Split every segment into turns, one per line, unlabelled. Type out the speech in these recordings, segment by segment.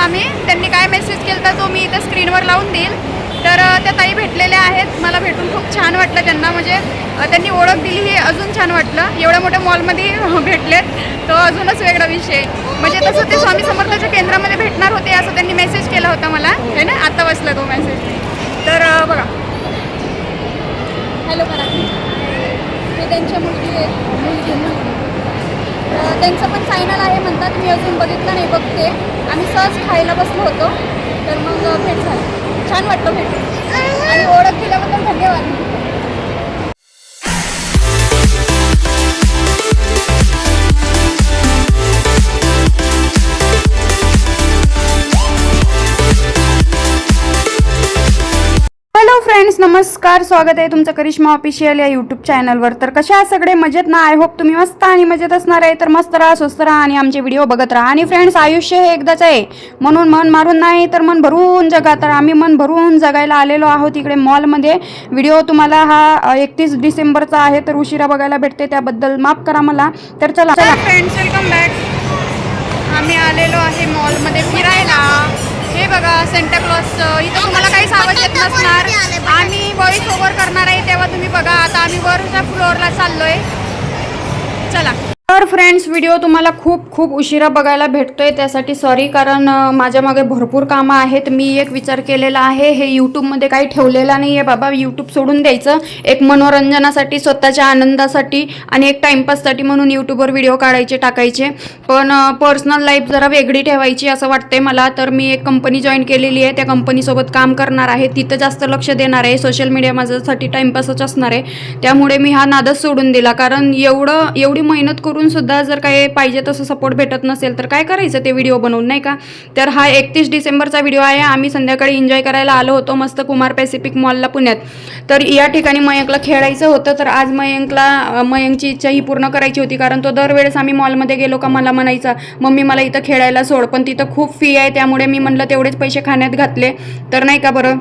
आम्ही. त्यांनी काय मेसेज केला तर तो मी इथं स्क्रीनवर लावून देईल. तर त्या ताई भेटलेल्या आहेत. मला भेटून खूप छान वाटलं त्यांना. म्हणजे त्यांनी ओळख दिली हे अजून छान वाटलं. एवढ्या मोठ्या मॉलमध्ये भेटलेत तो अजूनच वेगळा विषय. म्हणजे तसं ते स्वामी समर्थाच्या केंद्रामध्ये भेटणार होते असं त्यांनी मेसेज केला होता मला. है ना? आता बसला तो मेसेज तर बघा. हॅलो करा हे त्यांच्या मुलगी आहे मुलगी मुलगी अ, त्यांचं पण फायनल आहे म्हणतात. मी अजून बघितलं नाही बघते. आम्ही सहज खायला बसलो होतो. तर मग भेट झाली. छान वाटतं भेट आणि ओळख दिल्याबद्दल धन्यवाद. फ्रेंड्स नमस्कार स्वागत आहे तुमचं करिश्मा ऑफिशियल या यूट्यूब चॅनलवर तर कशा सगळे? मजेत ना? आय होप तुम्ही मस्त आणि मजेत असणार आहे. तर मस्त राहा स्वस्त राहा आणि आमचे व्हिडिओ बघत राहा. आणि फ्रेंड्स आयुष्य हे एकदाच आहे. म्हणून मन मारून नाही तर मन भरून जगा. तर आम्ही मन भरून जगायला आलेलो आहोत इकडे मॉलमध्ये व्हिडिओ तुम्हाला हा एकतीस डिसेंबरचा आहे तर उशिरा बघायला भेटते. त्याबद्दल माफ करा मला. तर चला. चला फ्रेंड्स वेलकम बॅक आम्ही आलेलो आहे मॉलमध्ये फिरायला. हे बघा सेंटाक्लॉस इथं तुम्हाला काहीच आवाज येत नसणार. आम्ही व्हॉइस ओव्हर करणार आहे तेव्हा तुम्ही बघा. आता आम्ही वरच्या फ्लोअरला चाललोय. चला. तर फ्रेंड्स व्हिडिओ तुम्हाला खूप खूप उशिरा बघायला भेटतोय. त्यासाठी सॉरी कारण माझ्यामागे माझ्या मागे भरपूर कामं आहेत. मी एक विचार केलेला आहे. हे यूट्यूबमध्ये काही ठेवलेला नाही आहे बाबा. यूट्यूब सोडून द्यायचं. एक मनोरंजनासाठी स्वतःच्या आनंदासाठी आणि एक टाईमपाससाठी म्हणून यूट्यूबवर व्हिडिओ काढायचे टाकायचे. पण पर्सनल लाईफ जरा वेगळी ठेवायची असं वाटते मला. तर मी एक कंपनी जॉईन केलेली आहे. त्या कंपनीसोबत काम करणार आहे. तिथं जास्त लक्ष देणार आहे. सोशल मीडिया माझ्यासाठी टाईमपासच असणार आहे. त्यामुळे मी हा नादच सोडून दिला. कारण एवढं एवढी मेहनत करून सुद्धा जर काही पाहिजे तसं सपोर्ट भेटत नसेल तर काय करायचं ते व्हिडिओ बनवून नाही का? तर हा एकतीस डिसेंबरचा व्हिडिओ आहे. आम्ही संध्याकाळी एन्जॉय करायला आलो होतो मस्त कुमार पॅसिफिक मॉलला पुण्यात. तर या ठिकाणी मयंकला खेळायचं होतं. तर आज मयंकला मयंकची इच्छा ही पूर्ण करायची होती. कारण तो दरवेळेस आम्ही मॉलमध्ये गेलो का मला म्हणायचा मम्मी मला इथं खेळायला सोड. पण तिथं खूप फी आहे. त्यामुळे मी म्हणलं तेवढेच पैसे खाण्यात घातले. तर नाही का बरं?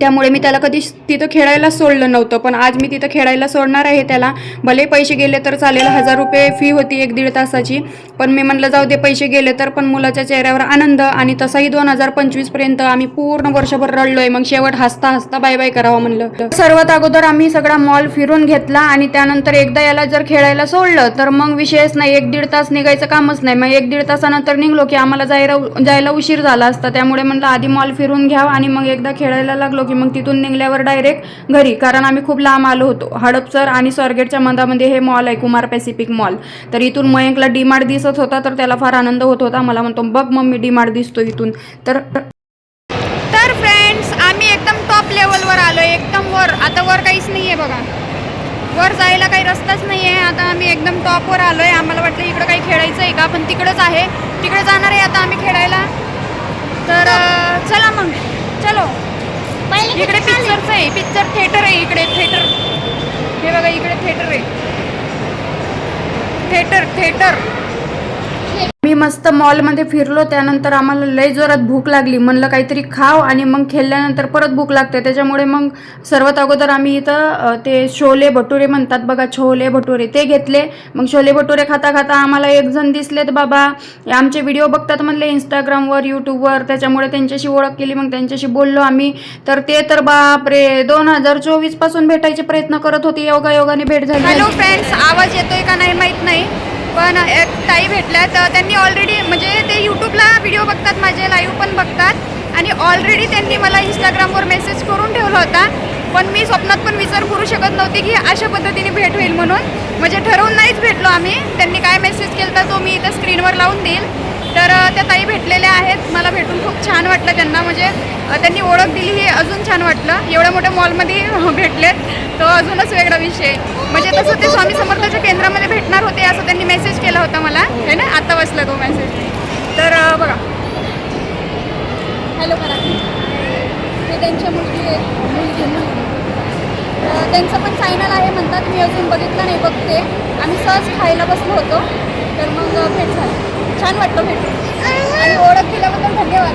त्यामुळे मी त्याला कधी तिथं खेळायला सोडलं नव्हतं. पण आज मी तिथं खेळायला सोडणार आहे त्याला. भले पैसे गेले तर चालेल हजार रुपये फी होती एक दीड तासाची. पण मी म्हटलं जाऊ दे पैसे गेले तर पण मुलाच्या चेहऱ्यावर आनंद आणि तसाही दोन हजार पंचवीसपर्यंत आम्ही पूर्ण वर्षभर रडलोय. मग शेवट हसता हसता बाय बाय करावं म्हणलं. सर्वात अगोदर आम्ही सगळा मॉल फिरून घेतला आणि त्यानंतर एकदा याला जर खेळायला सोडलं तर मग विषयच नाही. एक दीड तास निघायचं कामच नाही. मग एक दीड तासानंतर निघलो की आम्हाला जायला जायला उशीर झाला असता. त्यामुळे म्हणलं आधी मॉल फिरून घ्यावं आणि मग एकदा खेळायला लागलो. की मग तिथून निघल्यावर डायरेक्ट घरी. कारण आम्ही खूप लांब आलो होतो. हडपसर आणि स्वारगेटच्या मधामध्ये हे मॉल आहे कुमार पॅसिफिक मॉल तर इथून मयंकला डीमार्ट दिसत होता तर त्याला फार आनंद होत होता. मला म्हणतो बघ मम्मी डीमार्ट दिसतो इथून. तर तर फ्रेंड्स आम्ही एकदम टॉप लेवलवर आलो एकदम वर. आता वर काहीच नाही आहे बघा. वर जायला काही रस्ताच नाही आहे आता आम्ही एकदम टॉपवर आलो आहे आम्हाला वाटलं इकडं काही खेळायचं आहे का? पण तिकडंच आहे. तिकडे जाणार आहे आता आम्ही खेळायला. तर चला मग. चलो. इकडे पिक्चरचं आहे पिक्चर थिएटर आहे इकडे थिएटर हे बघा इकडे थिएटर आहे. थिएटर थिएटर मस्त मॉलमध्ये फिरलो त्यानंतर आम्हाला लय जोरात भूक लागली. म्हणलं काहीतरी खाव आणि मग खेळल्यानंतर परत भूक लागते. त्याच्यामुळे मग सर्वात अगोदर आम्ही इथं ते छोले भटुरे म्हणतात बघा छोले भटुरे ते घेतले. मग छोले भटुरे खाता खाता आम्हाला एक जण दिसलेत बाबा. आमचे व्हिडिओ बघतात म्हणले इंस्टाग्रामवर यूट्यूबवर त्याच्यामुळे त्यांच्याशी ओळख केली मग त्यांच्याशी बोललो आम्ही. तर ते तर बापरे दोन हजार चोवीसपासून भेटायचे प्रयत्न करत होते. योगा योगाने भेट झाली. हॅलो फ्रेंड्स आवाज येतोय का? नाही माहीत नाही. पण एक ताई भेटल्या तर त्यांनी ऑलरेडी म्हणजे ते यूट्यूबला व्हिडिओ बघतात माझे लाईव्ह पण बघतात. आणि ऑलरेडी त्यांनी मला इंस्टाग्रामवर मेसेज करून ठेवला होता. पण मी स्वप्नात पण विचार करू शकत नव्हते की अशा पद्धतीने भेट होईल म्हणून. म्हणजे ठरवून नाहीच भेटलो आम्ही. त्यांनी काय मेसेज केला तर तो मी इथं स्क्रीनवर लावून देईल. तर त्या ताई भेटलेल्या आहेत. मला भेटून खूप छान वाटलं त्यांना. म्हणजे त्यांनी ओळख दिली हे अजून छान वाटलं. एवढ्या मोठ्या मॉलमध्ये भेटलेत तो अजूनच वेगळा विषय. म्हणजे तसं ते स्वामी समर्थाच्या केंद्रामध्ये भेटणार होते असं त्यांनी मेसेज केला होता मला. हे ना? आता बसला तो मेसेज तर बघा. हॅलो करा ते त्यांच्या मुलगी आहे. मुलगी त्यांचं पण फायनल आहे म्हणतात. मी अजून बघितलं नाही बघते. आम्ही सहज खायला बसलो होतो. तर मग भेट झाली. छान वाटलं भेट आणि ओळख दिल्याबद्दल धन्यवाद.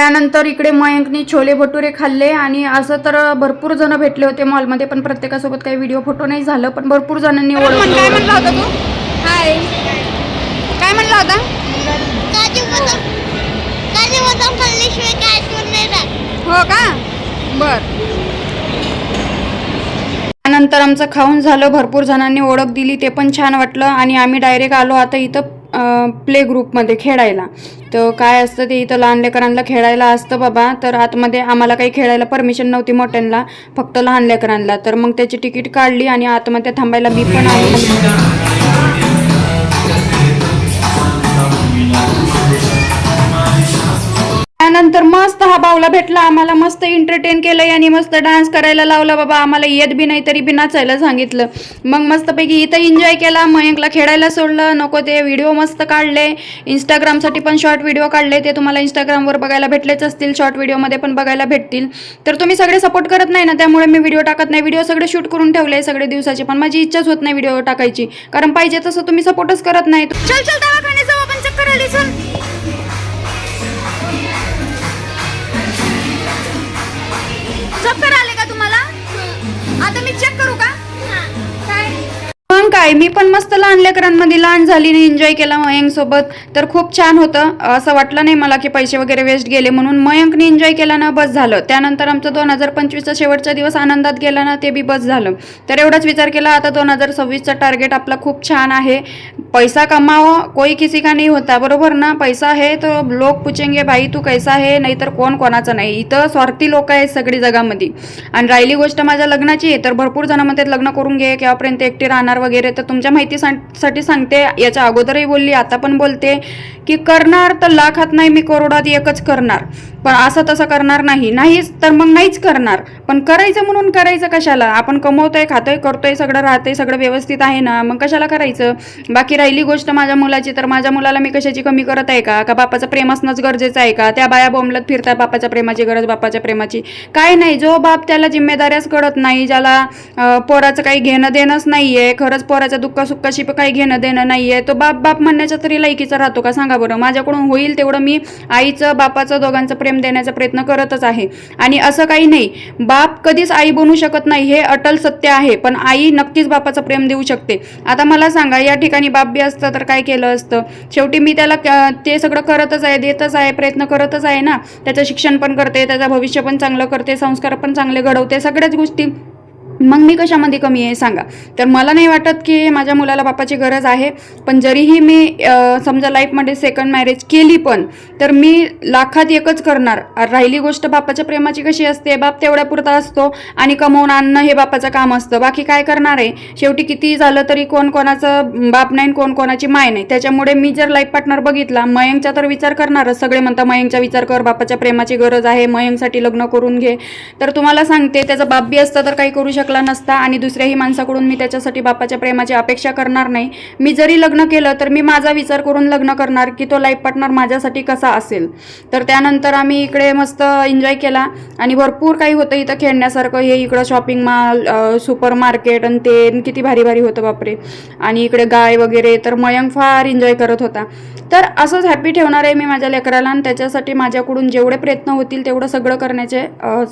त्यानंतर इकडे मयंकनी छोले भटुरे खाल्ले आणि असं तर भरपूर जण भेटले होते मॉलमध्ये पण प्रत्येकासोबत काही व्हिडिओ फोटो नाही झालं पण भरपूर जणांनी ओळखलं. काय म्हणला होता तू? हाय काय म्हणला होता? हो का? बर. त्यानंतर आमचं खाऊन झालं भरपूर जणांनी ओळख दिली ते पण छान वाटलं आणि आम्ही डायरेक्ट आलो आता इथं प्ले ग्रुपमध्ये खेळायला. तर काय असतं ते इथं लहान लेकरांना खेळायला असतं बाबा तर आतमध्ये आम्हाला काही खेळायला परमिशन नव्हती मोठ्यांना फक्त लहान लेकरांना तर मग त्याची तिकीट काढली आणि आतमध्ये थांबायला मी पण आलो. त्यानंतर मस्त हा बावला भेटला. आम्हाला मस्त एंटरटेन केलं. आणि मस्त डान्स करायला लावला. बाबा आम्हाला येत बी नाही तरी बी नाचायला सांगितलं. मग मस्तपैकी इथं एन्जॉय केला. मयंकला खेळायला सोडलं. नको ते व्हिडिओ मस्त काढले. इंस्टाग्रामसाठी पण शॉर्ट व्हिडिओ काढले. ते तुम्हाला इंस्टाग्रामवर बघायला भेटलेच असतील. शॉर्ट व्हिडिओमध्ये पण बघायला भेटतील. तर तुम्ही सगळे सपोर्ट करत नाही ना त्यामुळे मी व्हिडिओ टाकत नाही. व्हिडिओ सगळे शूट करून ठेवले सगळे दिवसाचे. पण माझी इच्छाच होत नाही व्हिडिओ टाकायची. कारण पाहिजे तसं तुम्ही सपोर्टच करत नाही. का तुम्हाला? आता मी चेक करू का? काय मग काय मी पण मस्त लहान लेकरांमध्ये लहान झाली एन्जॉय केला मयंक सोबत तर खूप छान होतं. असं वाटलं नाही मला की पैसे वगैरे वेस्ट गेले म्हणून मयंकने एन्जॉय केला ना बस झालं. त्यानंतर आमचं दोन हजार पंचवीसचा शेवटचा दिवस आनंदात गेला ना ते बी बस झालं. तर एवढाच विचार केला आता दोन हजार सव्वीसचा टार्गेट आपला खूप छान आहे. पैसा कमाओ कोई किसी का नाही होता बरोबर ना? पैसा आहे तो लोक पुचेंगे भाई तू कैसा आहे नाहीतर कोण कोणाचं नाही. इथं स्वार्थी लोक आहेत सगळी जगामध्ये. आणि राहिली गोष्ट माझ्या लग्नाची आहे तर भरपूर जण म्हणतात लग्न करून घे केव्हापर्यंत एकटी राहणार वगैरे. तर तुमच्या माहितीसाठी सांगते याच्या अगोदरही बोलली आता पण बोलते की करणार तर लाखात नाही मी करोडात एकच करणार. पण असं तसं करणार नाही. नाहीच तर मग नाहीच करणार. पण करायचं म्हणून करायचं कशाला? आपण कमवतोय खातोय करतोय सगळं राहतंय सगळं व्यवस्थित आहे ना? मग कशाला करायचं? बाकी राहिली गोष्ट माझ्या मुलाची तर माझ्या मुलाला मी कशाची कमी करत आहे का? का बापाचं प्रेम असणंच गरजेचं आहे का? त्या बाया बोंबलत फिरतात बापाच्या प्रेमाची गरज बापाच्या प्रेमाची. काय नाही जो बाप त्याला जिम्मेदाऱ्याच कळत नाही ज्याला पोराचं काही घेणं देणंच नाहीये खरंच पोराच्या दुःख सुखाशी काही घेणं देणं नाहीये तो बाप बाप म्हणण्याच्या तरी लायकीचा राहतो का? सांगा बरं. माझ्याकडून होईल तेवढं मी आईचं बापाचं दोघांचं प्रेम देण्याचा प्रयत्न करतच आहे. आणि असं काही नाही. बाप कधीच आई बनू शकत नाही हे अटल सत्य आहे पण आई नक्कीच बापाचं प्रेम देऊ शकते. आता मला सांगा या ठिकाणी बाप बी असतं तर काय केलं असतं? शेवटी मी त्याला क- ते सगळं करतच आहे देतच आहे प्रयत्न करतच आहे ना? त्याचं शिक्षण पण करते त्याचं भविष्य पण चांगलं करते संस्कार पण चांगले घडवते सगळ्याच गोष्टी मग मी कशामध्ये कमी आहे सांगा. तर मला नाही वाटत की माझ्या मुलाला बापाची गरज आहे पण जरीही मी समजा लाईफमध्ये सेकंड मॅरेज केली पण तर मी लाखात एकच करणार. राहिली गोष्ट बापाच्या प्रेमाची कशी असते? बाप तेवढ्या पुरता असतो आणि कमवून आणणं हे बापाचं काम असतं. बाकी काय करणार आहे? शेवटी किती झालं तरी कोण कोणाचं बाप नाही कोण कोणाची माय नाही. त्याच्यामुळे मी जर लाईफ पार्टनर बघितला मयंकचा तर विचार करणारच. सगळे म्हणतात मयंकचा विचार कर बापाच्या प्रेमाची गरज आहे मयंकसाठी लग्न करून घे. तर तुम्हाला सांगते त्याचा बाप बी असता तर काही करू शकला नसता आणि दुसऱ्याही माणसाकडून मी त्याच्यासाठी बापाच्या प्रेमाची अपेक्षा करणार नाही. मी जरी लग्न केलं तर मी माझा विचार करून लग्न करणार की तो लाईफ पार्टनर माझ्यासाठी कसा असेल. तर त्यानंतर आम्ही इकडे मस्त एन्जॉय केला आणि भरपूर काही होतं इथं खेळण्यासारखं. हे इकडं शॉपिंग मॉल सुपर मार्केट आणि ते किती भारी भारी होतं बापरे. आणि इकडे गाय वगैरे तर मयंक फार एन्जॉय करत होता. तर असंच हॅपी ठेवणार आहे मी माझ्या लेकराला आणि त्याच्यासाठी माझ्याकडून जेवढे प्रयत्न होतील तेवढं सगळं करण्याचे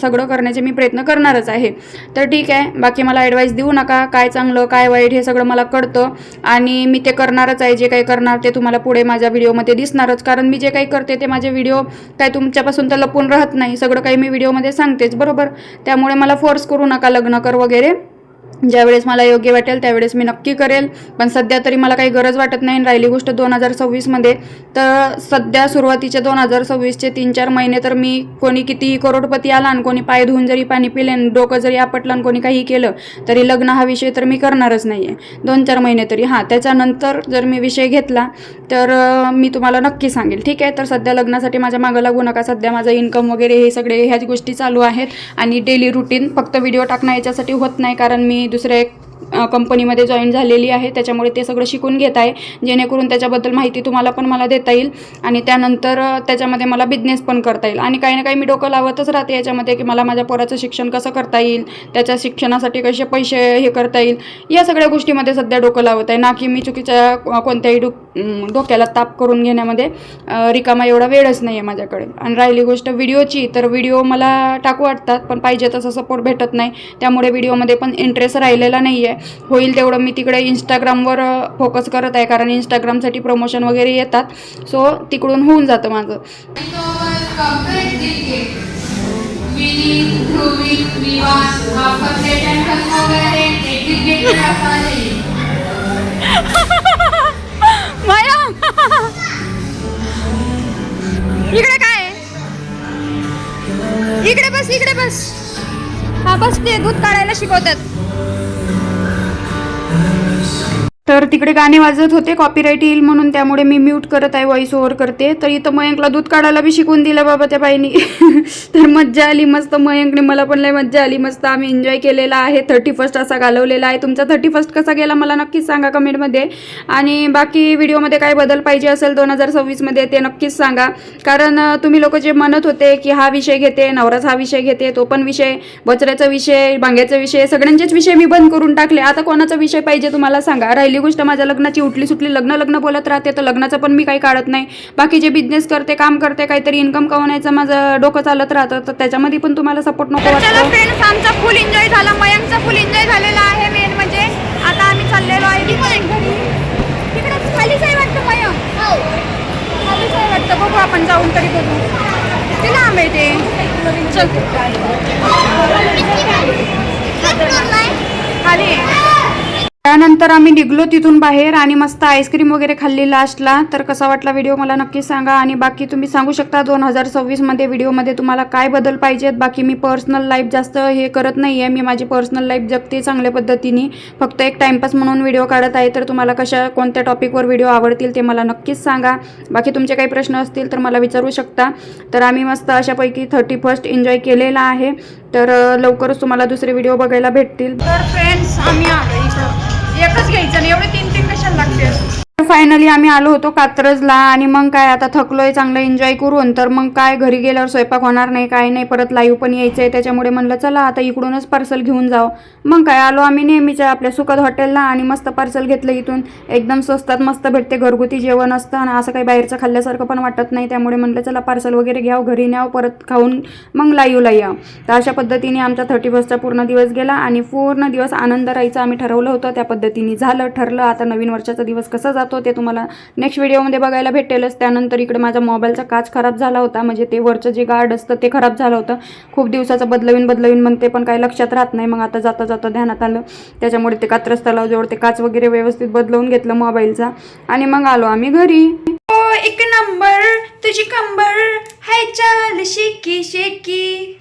सगळं करण्याचे मी प्रयत्न करणारच आहे. तर ठीक आहे. बाकी मला ॲडवाईस देऊ नका. काय चांगलं काय वाईट हे सगळं मला कळतं. आणि मी ते करणारच आहे जे काही करणार ते तुम्हाला पुढे माझ्या व्हिडिओमध्ये दिसणारच. कारण मी जे काही करते ते माझे व्हिडिओ काय तुमच्यापासून तर लपून राहत नाही. सगळं काही मी व्हिडिओमध्ये सांगतेच बरोबर? त्यामुळे मला फोर्स करू नका लग्न कर वगैरे. ज्यावेळेस मला योग्य वाटेल त्यावेळेस मी नक्की करेल. पण सध्या तरी मला काही गरज वाटत नाही राहिली गोष्ट दोन हजार सव्वीसमध्ये. तर सध्या सुरुवातीचे दोन हजार सव्वीसचे तीन चार महिने तर मी कोणी कितीही करोडपती आला आणि कोणी पाय धुवून जरी पाणी पिले डोकं जरी आपटलं आणि कोणी काही केलं तरी लग्न हा विषय तर मी करणारच नाही आहे दोन चार महिने तरी. हां त्याच्यानंतर जर मी विषय घेतला तर मी तुम्हाला नक्की सांगेल. ठीक आहे? तर सध्या लग्नासाठी माझ्या मागं लागू नका. सध्या माझं इन्कम वगैरे हे सगळे ह्याच गोष्टी चालू आहेत. आणि डेली रुटीन फक्त व्हिडिओ टाकणं याच्यासाठी होत नाही कारण मी दुसऱ्या एक कंपनीमध्ये जॉईन झालेली आहे. त्याच्यामुळे ते सगळं शिकून घेत आहे. जेणेकरून त्याच्याबद्दल माहिती तुम्हाला पण मला देता येईल. आणि त्यानंतर त्याच्यामध्ये मला बिझनेस पण करता येईल. आणि काही ना काही मी डोकं लावतच राहते याच्यामध्ये की मला माझ्या पोराचं शिक्षण कसं करता येईल त्याच्या शिक्षणासाठी कसे पैसे हे करता येईल. या सगळ्या गोष्टीमध्ये सध्या डोकं लावत आहे. ना की मी चुकीच्या कोणत्याही डो डोक्याला ताप करून घेण्यामध्ये रिकामा एवढा वेळच नाही आहे माझ्याकडे. आणि राहिली गोष्ट व्हिडिओची तर व्हिडिओ मला टाकू वाटतात पण पाहिजे तसा सपोर्ट भेटत नाही. त्यामुळे व्हिडिओमध्ये पण इंटरेस्ट राहिलेला नाही आहे होईल तेवढं मी तिकडे इंस्टाग्रामवर फोकस करत आहे. कारण इंस्टाग्रामसाठी प्रमोशन वगैरे येतात. सो तिकडून होऊन जातं माझं इकडे काय? इकडे बस इकडे बस. हा बस ते दूध काढायला शिकवतात. तर तिकडे गाणे वाजत होते कॉपीराईट येईल म्हणून त्यामुळे मी म्यूट करत आहे व्हॉइस ओव्हर करते. तर इथं मयंकला दूध काढायला बी शिकवून दिलं बाबा त्या बाईनी. तर मज्जा आली मस्त मयंकने मला पण लय मज्जा आली मस्त. आम्ही एन्जॉय केलेला आहे थर्टी फर्स्ट असा घालवलेला आहे. तुमचा थर्टी फर्स्ट कसा गेला मला नक्कीच सांगा कमेंटमध्ये. आणि बाकी व्हिडिओमध्ये काय बदल पाहिजे असेल दोन हजार सव्वीसमध्ये ते नक्कीच सांगा. कारण तुम्ही लोक जे म्हणत होते की हा विषय घेते नवराच हा विषय घेते तो पण विषय बचऱ्याचा विषय भांग्याचा विषय सगळ्यांचेच विषय मी बंद करून टाकले. आता कोणाचा विषय पाहिजे तुम्हाला सांगा. राहिली गोष्ट माझ्या लग्नाची उठली सुटली लग्न लग्न बोलत राहते तर लग्नाचं पण मी काही काढत नाही. बाकी जे बिझनेस करते काम करते काहीतरी इन्कम कमवण्याचं माझं डोकं चालत राहतं तर त्याच्यामध्ये पण तुम्हाला सपोर्ट नको फ्रेंड्स आमचा फुल एन्जॉय झाला मयंकचा फुल एन्जॉय झालेला आहे मेन म्हणजे. आता आम्ही चाललेलो आहे तिकडे खालीच आहे वाटतं मयंक? खालीच आहे वाटतं. बघू आपण जाऊन तरी बघू. ते लांब आहे ते चल. खाली. त्यानंतर आम्ही निघलो तिथून बाहेर आणि मस्त आईस्क्रीम वगैरे खाल्ली लास्टला. तर कसा वाटला व्हिडिओ मला नक्की सांगा आणि बाकी तुम्ही सांगू शकता दोन हजार सव्वीसमध्ये व्हिडिओमध्ये तुम्हाला काय बदल पाहिजेत. बाकी मी पर्सनल लाईफ जास्त हे करत नाही आहे मी माझी पर्सनल लाईफ जगते चांगल्या पद्धतीने. फक्त एक टाईमपास म्हणून व्हिडिओ काढत आहे. तर तुम्हाला कशा कोणत्या टॉपिकवर व्हिडिओ आवडतील ते मला नक्कीच सांगा. बाकी तुमचे काही प्रश्न असतील तर मला विचारू शकता. तर आम्ही मस्त अशापैकी थर्टी फर्स्ट एन्जॉय केलेला आहे. तर लवकरच तुम्हाला दुसरे व्हिडिओ बघायला भेटतील. तर फ्रेंड्स आम्ही आलो इथं. एकच घ्यायचं नाही एवढे तीन तीन कशाला लागते फायनली आम्ही आलो होतो कात्रजला आणि मग काय आता थकलोय चांगलं एन्जॉय करून तर मग काय घरी गेल्यावर स्वयंपाक होणार नाही काय नाही परत लाईव्ह पण यायचं आहे त्याच्यामुळे म्हणलं चला आता इकडूनच पार्सल घेऊन जाऊ. मग काय आलो आम्ही नेहमीच्या आपल्या सुखद हॉटेलला आणि मस्त पार्सल घेतलं इथून. एकदम स्वस्तात मस्त भेटते घरगुती जेवण असतं आणि असं काही बाहेरचं खाल्ल्यासारखं पण वाटत नाही त्यामुळे म्हणलं चला पार्सल वगैरे घ्याव घरी न्याव परत खाऊन मग लाईव्हला या. तर अशा पद्धतीने आमचा थर्टी फर्स्टचा पूर्ण दिवस गेला आणि पूर्ण दिवस आनंद राहायचा आम्ही ठरवलं होतं त्या पद्धतीने झालं ठरलं. आता नवीन वर्षाचा दिवस कसा जातो ते तुम्हाला नेक्स्ट व्हिडिओमध्ये बघायला भेटेलच. त्यानंतर इकडे माझ्या मोबाईलचा काच खराब झाला होता. म्हणजे ते वरचं जे गार्ड असतं ते खराब झालं होतं. खूप दिवसाचं बदलवीन बदलवीन मग ते पण काही लक्षात राहत नाही. मग आता जाता जाता ध्यानात आलं. त्याच्यामुळे ते कात्रज तलावजवळ ते काच वगैरे व्यवस्थित बदलवून घेतलं मोबाईलचा आणि मग आलो आम्ही घरी. ओ एक नंबर तुझी कंबर हाय चाल शेकी शेकी.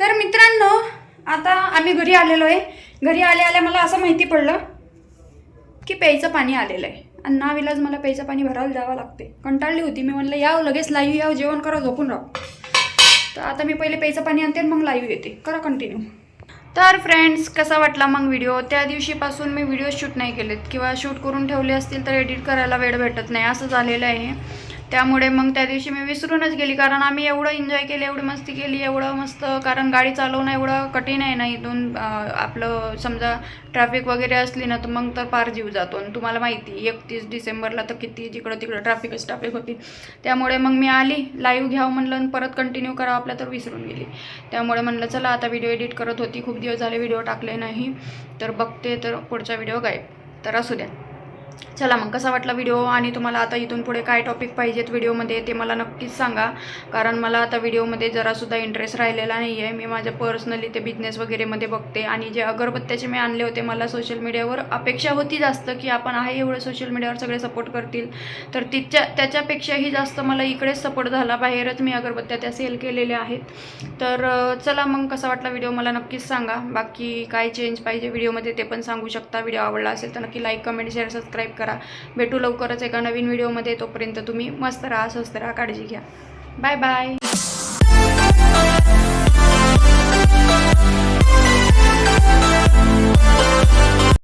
तर मित्रांनो आता आम्ही घरी आलेलो आहे. घरी आल्या आल्या मला असं माहिती पडलं की प्यायचं पाणी आलेलं आहे. आणि नाविलाज मला प्यायचं पाणी भरायला जावं लागते. कंटाळली होती. मी म्हणलं याव लगेच लाईव्ह याव जेवण करा झोपून राहू. तर आता मी पहिले प्यायचं पाणी आणते आणि मग लाईव्ह येते. करा कंटिन्यू तर फ्रेंड्स कसा वाटला मग व्हिडिओ त्या दिवशीपासून मी व्हिडिओ शूट नाही केलेत. किंवा शूट करून ठेवले असतील तर एडिट करायला वेळ भेटत नाही. असं झालेलं आहे. त्यामुळे मग त्या दिवशी मी विसरूनच गेली. कारण आम्ही एवढं एन्जॉय केलं एवढी मस्ती केली एवढं मस्त. कारण गाडी चालवणं एवढं कठीण आहे ना इथून. आपलं समजा ट्रॅफिक वगैरे असली ना तर मग तर पार जीव जातो. आणि तुम्हाला माहिती एकतीस डिसेंबरला तर किती जिकडं तिकडं ट्रॅफिकच ट्रॅफिक होती. त्यामुळे मग मी आली लाईव्ह घ्यावं म्हणलं आणि परत कंटिन्यू करावं आपल्या तर विसरून गेली. त्यामुळे म्हणलं चला आता व्हिडिओ एडिट करत होती. खूप दिवस झाले व्हिडिओ टाकले नाही. तर बघते तर पुढचा व्हिडिओ गायब. तर असू द्या. चला मग कसा वाटला व्हिडिओ आणि तुम्हाला आता इथून पुढे काय टॉपिक पाहिजेत व्हिडिओमध्ये ते मला नक्कीच सांगा. कारण मला आता व्हिडिओमध्ये जरासुद्धा इंटरेस्ट राहिलेला नाही आहे मी माझ्या पर्सनली ते बिझनेस वगैरेमध्ये बघते. आणि जे अगरबत्त्याचे मी आणले होते मला सोशल मीडियावर अपेक्षा होती जास्त की आपण आहे एवढं सोशल मीडियावर सगळे सपोर्ट करतील. तर तिच्या त्याच्यापेक्षाही जास्त मला इकडेच सपोर्ट झाला. बाहेरच मी अगरबत्त्या त्या सेल केलेल्या आहेत. तर चला मग कसा वाटला व्हिडिओ मला नक्कीच सांगा. बाकी काय चेंज पाहिजे व्हिडिओमध्ये ते पण सांगू शकता. व्हिडिओ आवडला असेल तर नक्की लाईक कमेंट शेअर सबस्क्राईब करा. भेटू लवकरच एका नवीन व्हिडिओमध्ये. तोपर्यंत तुम्ही मस्त राहा स्वस्त राहा काळजी घ्या. Bye bye